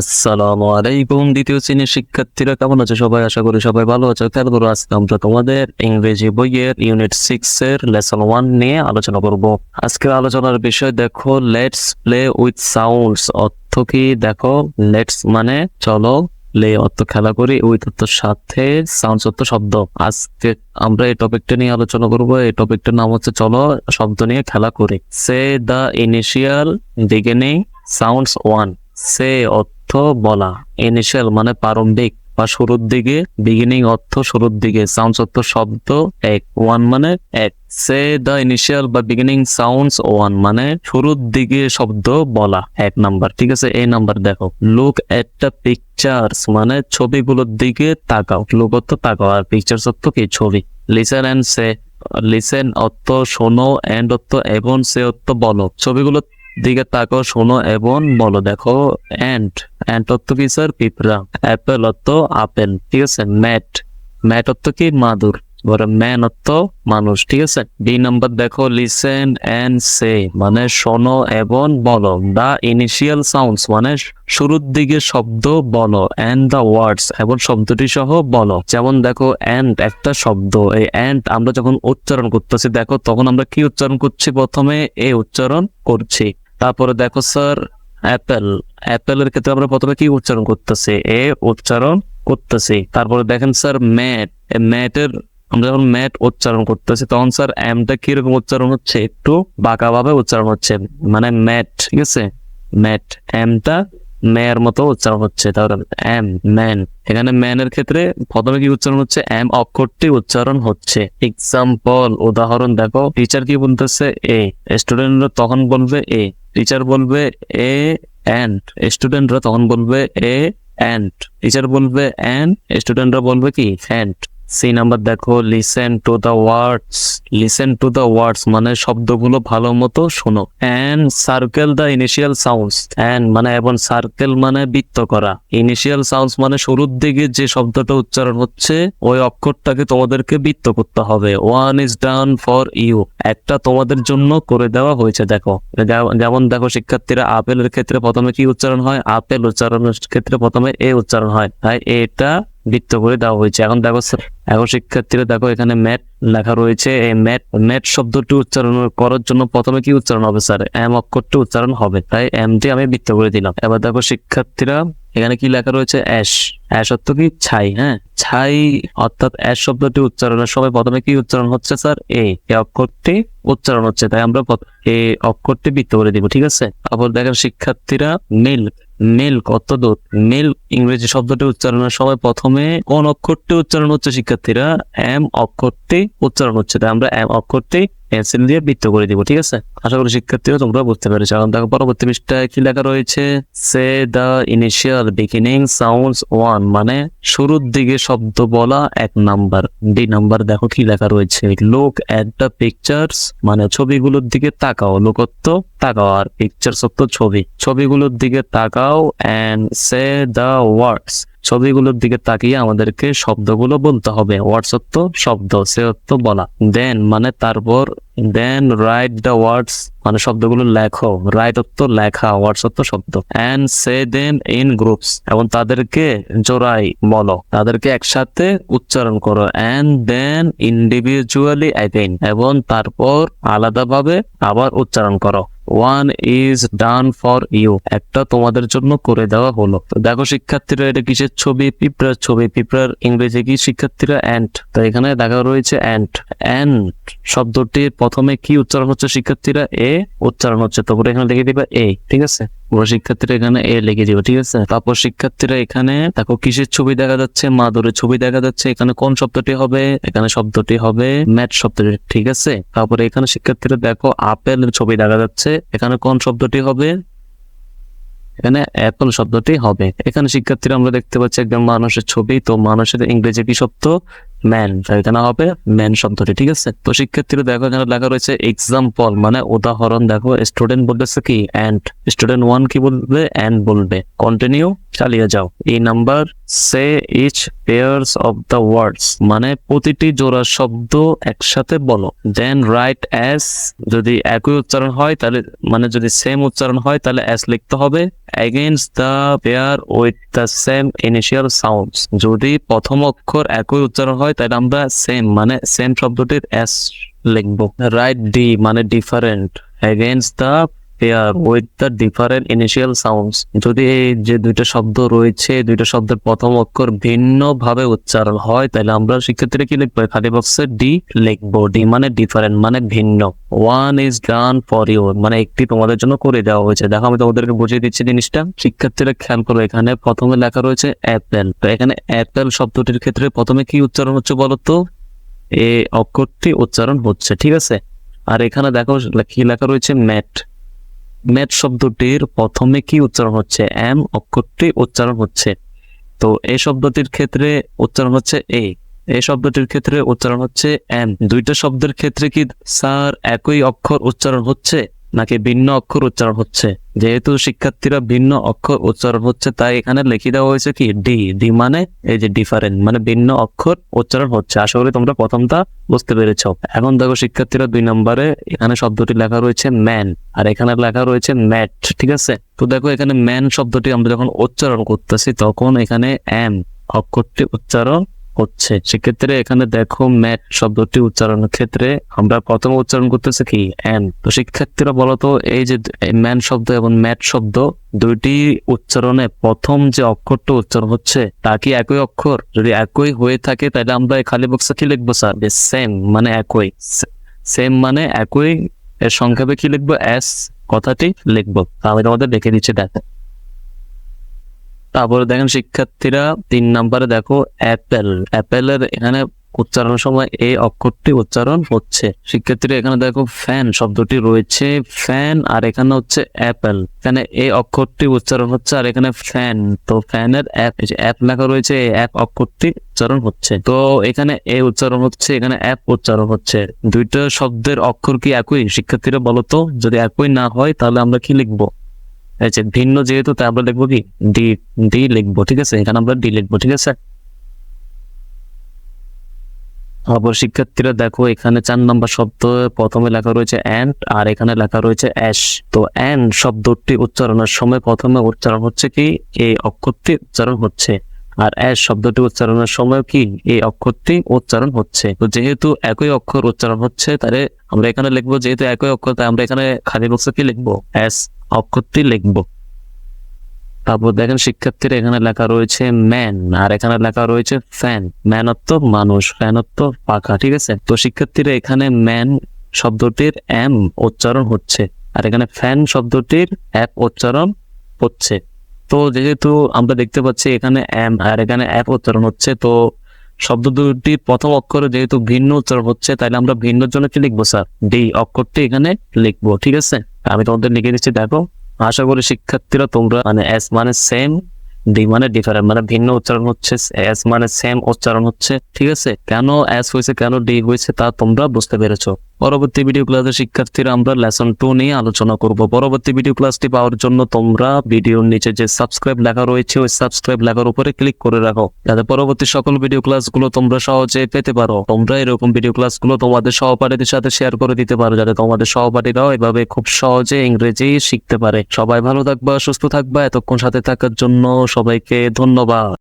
আসসালামু আলাইকুম দ্বিতীয় শ্রেণির শিক্ষার্থীরা, কেমন আছে সবাই? আশা করি সবাই ভালো আছে। তারপর আজকে আমরা তোমাদের ইংরেজি বইয়ের ইউনিট সিক্স এর লেসন ওয়ান নিয়ে আলোচনা করব। আজকের আলোচনার বিষয় দেখো লেটস প্লে উইথ সাউন্ডস অর্থ কি? দেখো লেটস মানে চলো প্লে অর্থ খেলা করি উইথ অর্থ সাথে সাউন্ডস অর্থ শব্দ। আজকে আমরা এই টপিকটা নিয়ে আলোচনা করব, এই টপিকটার নাম হচ্ছে চলো, শব্দ নিয়ে খেলা করি। Say the initial beginning sounds one say অর্থ বলা। ইনিশিয়াল মানে প্রারম্ভিক বা শুরুর দিকে বিগিনিং অর্থ শুরুর দিকে সাউন্ডস অর্থ শব্দ, এক। ওয়ান মানে এক। সে দ্য ইনিশিয়াল বা বিগিনিং সাউন্ডস ওয়ান মানে শুরুর দিকে শব্দ বলা। এক নাম্বার ঠিক আছে? এই নাম্বার দেখো। লুক এট দ্য পিকচার্স মানে ছবিগুলোর দিকে তাকাও। লুক অর্থ তাকাও, আর পিকচার্স অর্থ কি? ছবি। লিসেন অ্যান্ড সে লিসেন অর্থ শোনো এন্ড অর্থ এবং সে অর্থ বলো। ছবিগুলো দিকে তাকো শোনো এবং বলো, দেখো অ্যান্ড অ্যান্ড অর্থ কি স্যার পিঁপড়া অ্যাপেল অর্থ আপেল, ঠিক আছে? ম্যাট ম্যাট অর্থ কি? মাদুর এবারে ম্যান অর্থ মানুষ, ঠিক আছে? বি নাম্বার দেখো লিসেন অ্যান্ড সে মানে শোনো এবং বলো দা ইনিশিয়াল সাউন্ডস মানে শুরুর দিকে শব্দ বলো অ্যান্ড দা ওয়ার্ডস এবং শব্দটি সহ বলো। যেমন দেখো অ্যান্ড একটা শব্দ, এই অ্যান্ড আমরা যখন উচ্চারণ করতেছি, দেখো, তখন আমরা কি উচ্চারণ করছি? প্রথমে এ উচ্চারণ করছি। তারপরে দেখো স্যার অ্যাপেল অ্যাপেলের ক্ষেত্রে আমরা প্রথমে কি উচ্চারণ করতেছি? এ উচ্চারণ করতেছি। তারপরে দেখেন স্যার ম্যাট ম্যাটের আমরা যখন ম্যাট উচ্চারণ করতেছি, তখন স্যার এমটা কীরকম উচ্চারণ হচ্ছে? একটু বাঁকা ভাবে উচ্চারণ হচ্ছে। মানে ম্যাট ঠিক আছে? ম্যাট এমটা ম্যার মতো উচ্চারণ হচ্ছে। তাহলে এম ম্যান এখানে ম্যানের ক্ষেত্রে প্রথমে কি উচ্চারণ হচ্ছে? এম অক্ষরটি উচ্চারণ হচ্ছে। এক্সাম্পল উদাহরণ দেখো। টিচার কি বলতেছে? এ স্টুডেন্টরা তখন বলবে এ টিচার বলবে এ অ্যান্ড স্টুডেন্টরা তখন বলবে এ অ্যান্ড টিচার বলবে অ্যান্ড স্টুডেন্টরা বলবে কি? অ্যান্ড সি নাম্বার দেখো listen to the words listen to the words মানে শব্দগুলো ভালো মতো শোনো। And circle the initial sounds and মানে এবং সার্কেল মানে বৃত্ত করা। ইনিশিয়াল সাউন্ডস মানে শুরুর দিকে যে শব্দটা উচ্চারণ হচ্ছে, ওই অক্ষরটাকে তোমাদেরকে বৃত্ত করতে হবে। One is done for you একটা তোমাদের জন্য করে দেওয়া হয়েছে, দেখো। যেমন- দেখো, শিক্ষার্থীরা আপেলের ক্ষেত্রে প্রথমে কি উচ্চারণ হয়? আপেল উচ্চারণের ক্ষেত্রে প্রথমে এ উচ্চারণ হয়। তাই এটা বৃত্ত করে দেওয়া হয়েছে। এখন দেখো এখন শিক্ষার্থীরা দেখো এখানে ম্যাট লেখা রয়েছে। এই ম্যাট ম্যাট শব্দটি উচ্চারণ করার জন্য প্রথমে কি উচ্চারণ হবে, স্যার? এম অক্ষরটি উচ্চারণ হবে। তাই এমটি আমি বৃত্ত করে দিলাম। এবার দেখো শিক্ষার্থীরা এখানে কি লেখা রয়েছে? অ্যাশ। অ্যাশ অর্থ কি? ছাই হ্যাঁ? ছাই অর্থাৎ অ্যাশ শব্দটি উচ্চারণের সময় প্রথমে কি উচ্চারণ হচ্ছে, স্যার? এ। অক্ষরটি উচ্চারণ হচ্ছে। তাই আমরা এ অক্ষরটি বৃত্ত করে দিব, ঠিক আছে? তারপর দেখেন শিক্ষার্থীরা মিল্ক অর্থ দুধ মিল্ক ইংরেজি শব্দটি উচ্চারণের সময় প্রথমে কোন অক্ষরটি উচ্চারণ হচ্ছে, শিক্ষার্থীরা? এম অক্ষরটি উচ্চারণ হচ্ছে। আমরা এম অক্ষরটি পেন্সিল দিয়ে বৃত্ত করে দিব, ঠিক আছে? আশা করি শিক্ষার্থীরা তোমরা বুঝতে এখন দেখো, পরবর্তী পৃষ্ঠায় কি লেখা রয়েছে? Say the initial beginning sounds one মানে শুরুর দিকে শব্দ বলা এক নাম্বার। ডি নাম্বার দেখো কি লেখা রয়েছে। লুক এট দ্য পিকচার্স মানে ছবিগুলোর দিকে তাকাও। লোকত্ব, তাকাও। আর পিকচার্স অর্থ ছবি। ছবিগুলোর দিকে তাকাও অ্যান্ড সে দ্য ওয়ার্ডস ছবিগুলোর দিকে তাকিয়ে আমাদেরকে শব্দগুলো বলতে হবে। ওয়ার্ডস অর্থ শব্দ, সে অর্থ বলা। দেন মানে তারপর দেন রাইট দ্য ওয়ার্ডস মানে শব্দগুলো লেখো। রাইট অর্থ লেখা ওয়ার্ডস অর্থ শব্দ। And say then in groups এবং তাদেরকে জোড়াই বলো। তাদেরকে একসাথে উচ্চারণ করো। অ্যান্ড দেন ইন্ডিভিজুয়ালি অ্যাগেইন এবং তারপর আলাদাভাবে আবার উচ্চারণ করো। One is done for you একটা তোমাদের জন্য করে দেওয়া হলো। তো দেখো শিক্ষার্থীরা, এটা কিসের ছবি? পিঁপড়ার ছবি। পিঁপড়ার ইংরেজি কি শিক্ষার্থীরা? অ্যান্ট তো এখানে দেখা রয়েছে অ্যান্ট অ্যান্ড শব্দটির প্রথমে কি উচ্চারণ হচ্ছে শিক্ষার্থীরা? এ উচ্চারণ হচ্ছে। তারপরে এখানে লিখে দিবা এ, ঠিক আছে? পুরো শিক্ষার্থীরা এখানে এ লিখে দিবে, ঠিক আছে? তারপর শিক্ষার্থীরা এখানে, দেখো কিসের ছবি দেখা যাচ্ছে? মাদুরের ছবি দেখা যাচ্ছে। এখানে কোন শব্দটি হবে? এখানে শব্দটি হবে ম্যাট শব্দটি ঠিক আছে? তারপরে এখানে শিক্ষার্থীরা দেখো আপেলের ছবি দেখা যাচ্ছে। এখানে কোন শব্দটি হবে? এখানে অ্যাপল শব্দটি হবে। এখানে শিক্ষার্থীরা আমরা দেখতে পাচ্ছি একদম মানুষের ছবি। তো মানুষের ইংরেজি কি শব্দ? ম্যান তাই এখানে হবে ম্যান শব্দটি, ঠিক আছে? তো শিক্ষার্থীরা দেখো, এখানে লেখা রয়েছে এক্সাম্পল মানে উদাহরণ, দেখো স্টুডেন্ট বলতেছে কি? অ্যান্ড স্টুডেন্ট ওয়ান কি বলবে? অ্যান্ড বলবে। কন্টিনিউ চালিয়ে যাও। এই number say each pairs of the words মানে প্রতিটি জোড়া শব্দ একসাথে বলো। দেন রাইট অ্যাস যদি একই উচ্চারণ হয়, তাহলে মানে যদি সেম উচ্চারণ হয়, তাহলে অ্যাস লিখতে হবে। Against the pair with the same initial sounds যদি প্রথম অক্ষর একই উচ্চারণ হয়, তাহলে আমরা সেম মানে সেম শব্দটির এস লিখব। রাইট ডি মানে different against the with the different initial sounds যদি এই যে দুইটা শব্দ রয়েছে, দুইটা শব্দের প্রথম অক্ষর ভিন্ন ভাবে উচ্চারণ হয়, তাহলে আমরা শিক্ষার্থীরা কি লিখব? খালি বক্সে ডি লিখব। ডি মানে ডিফারেন্ট মানে ভিন্ন। One is done for you মানে একটি তোমাদের জন্য করে দেওয়া হয়েছে। দেখো, আমি তোমাদেরকে বুঝিয়ে দিচ্ছি জিনিসটা। শিক্ষার্থীরা খেয়াল করো, এখানে প্রথমে লেখা রয়েছে অ্যাপেল তো এখানে অ্যাপেল শব্দটির ক্ষেত্রে প্রথমে কি উচ্চারণ হচ্ছে বলো তো? এ অক্ষরটি উচ্চারণ হচ্ছে, ঠিক আছে? আর এখানে দেখো, কি লেখা রয়েছে? ম্যাট ম্যাট শব্দটির প্রথমে কি উচ্চারণ হচ্ছে? এম, অক্ষরটি উচ্চারণ হচ্ছে। তো এই শব্দটির ক্ষেত্রে উচ্চারণ হচ্ছে এ। এই শব্দটির ক্ষেত্রে উচ্চারণ হচ্ছে এম। দুইটা শব্দের ক্ষেত্রে কি স্যার একই অক্ষর উচ্চারণ হচ্ছে? নাকি ভিন্ন অক্ষর উচ্চারণ হচ্ছে? যেহেতু শিক্ষার্থীরা ভিন্ন অক্ষর উচ্চারণ হচ্ছে, তাই এখানে লিখে দেওয়া হয়েছে কি? ডি। ডি মানে এই যে ডিফারেন্ট মানে ভিন্ন অক্ষর উচ্চারণ হচ্ছে। আশা করি তোমরা প্রথমটা বুঝতে পেরেছ। এখন দেখো শিক্ষার্থীরা দুই নম্বরে এখানে শব্দটি লেখা রয়েছে ম্যান আর এখানে লেখা রয়েছে ম্যাট ঠিক আছে? তো দেখো এখানে ম্যান শব্দটি আমরা যখন উচ্চারণ করতেছি, তখন এখানে এম অক্ষরটি উচ্চারণ হচ্ছে। সেক্ষেত্রে এখানে দেখো ম্যাট শব্দটি উচ্চারণের ক্ষেত্রে আমরা প্রথম উচ্চারণ করতেছি কি? এন তো শিক্ষার্থীরা বলতো এই যে ম্যান শব্দ এবং ম্যাট শব্দ দুইটি উচ্চারণে প্রথম যে অক্ষরটা উচ্চারণ হচ্ছে, তা কি একই অক্ষর? যদি একই হয়ে থাকে, তাহলে আমরা এই খালি বক্সে কি লিখব স্যার সেম মানে একই। সেম মানে একই, এর সংক্ষেপে কি লিখব? এস কথাটি লিখব। আমি তোমাদের দেখে দিচ্ছি, দেখো। তারপরে দেখেন শিক্ষার্থীরা তিন নম্বরে দেখো অ্যাপেল। অ্যাপেলের এখানে উচ্চারণের সময় এই অক্ষরটি উচ্চারণ হচ্ছে। শিক্ষার্থীরা এখানে দেখো ফ্যান শব্দটি রয়েছে, ফ্যান, আর এখানে হচ্ছে অ্যাপেল। এখানে এই অক্ষরটি উচ্চারণ হচ্ছে আর এখানে ফ্যান। তো ফ্যানের অ্যাপ অ্যাপ লেখা রয়েছে, এই অ্যাপ অক্ষরটি উচ্চারণ হচ্ছে। তো এখানে এ উচ্চারণ হচ্ছে, এখানে অ্যাপ উচ্চারণ হচ্ছে। দুইটা শব্দের অক্ষর কি একই? শিক্ষার্থীরা বলতো যদি একই না হয় তাহলে আমরা কি লিখব? ভিন্ন যেহেতু, তাই আমরা লিখব কি? ডি ডি লিখব, ঠিক আছে? এখানে আমরা ডি লিখব, ঠিক আছে? তারপর শিক্ষার্থীরা দেখো, এখানে চার নম্বর শব্দ, প্রথমে লেখা রয়েছে অ্যান্ড আর এখানে লেখা রয়েছে অ্যাশ তো অ্যান্ড শব্দটি উচ্চারণের সময় প্রথমে উচ্চারণ হচ্ছে কি? এই অক্ষরটি উচ্চারণ হচ্ছে। আর অ্যাশ শব্দটি উচ্চারণের সময় কি? এই অক্ষরটি উচ্চারণ হচ্ছে। তো যেহেতু একই অক্ষর উচ্চারণ হচ্ছে, তাহলে আমরা এখানে লিখব, যেহেতু একই অক্ষর, তাই আমরা এখানে খালি বক্সে কি লিখব? অ্যাস অক্ষরটি লিখব। তারপর দেখেন শিক্ষার্থীরা এখানে লেখা রয়েছে ম্যান আর এখানে লেখা রয়েছে ফ্যান ম্যান অর্থ মানুষ ফ্যান অর্থ পাখা, ঠিক আছে? তো শিক্ষার্থীরা এখানে ম্যান শব্দটির এম উচ্চারণ হচ্ছে, আর এখানে ফ্যান শব্দটির এক উচ্চারণ হচ্ছে। তো যেহেতু আমরা দেখতে পাচ্ছি এখানে এম আর এখানে এক উচ্চারণ হচ্ছে, তো শব্দ দুটি প্রথম অক্ষরে যেহেতু ভিন্ন উচ্চারণ হচ্ছে, তাহলে আমরা ভিন্ন জন্য কি লিখব স্যার? ডি, অক্ষরটি এখানে লিখব, ঠিক আছে? আমি তোমাদের লিখে দিচ্ছি, দেখো। আশা করি শিক্ষার্থীরা তোমরা মানে এস মানে সেম ডি মানে ডিফারেন্ট মানে ভিন্ন উচ্চারণ হচ্ছে এস মানে সেম উচ্চারণ হচ্ছে, ঠিক আছে? কেন এস হয়েছে, কেন ডি হয়েছে, তা তোমরা বুঝতে পেরেছ। পরবর্তী ভিডিও ক্লাসে শিক্ষার্থীরা আমরা লেসন টু নিয়ে আলোচনা করব। পরবর্তী ভিডিও ক্লাসটি পাওয়ার জন্য তোমরা ভিডিওর নিচে যে সাবস্ক্রাইব লেখা রয়েছে, ওই সাবস্ক্রাইব লেখার উপরে ক্লিক করে রাখো। যাতে পরবর্তী সকল ভিডিও ক্লাসগুলো তোমরা সহজে পেতে পারো। তোমরা এরকম ভিডিও ক্লাসগুলো তোমাদের সহপাঠীদের সাথে শেয়ার করে দিতে পারো, যাতে তোমাদের সহপাঠীরাও এভাবে খুব সহজে ইংরেজি শিখতে পারে। সবাই ভালো থাকবা, সুস্থ থাকবা, এতক্ষণ সাথে থাকার জন্য সবাইকে ধন্যবাদ।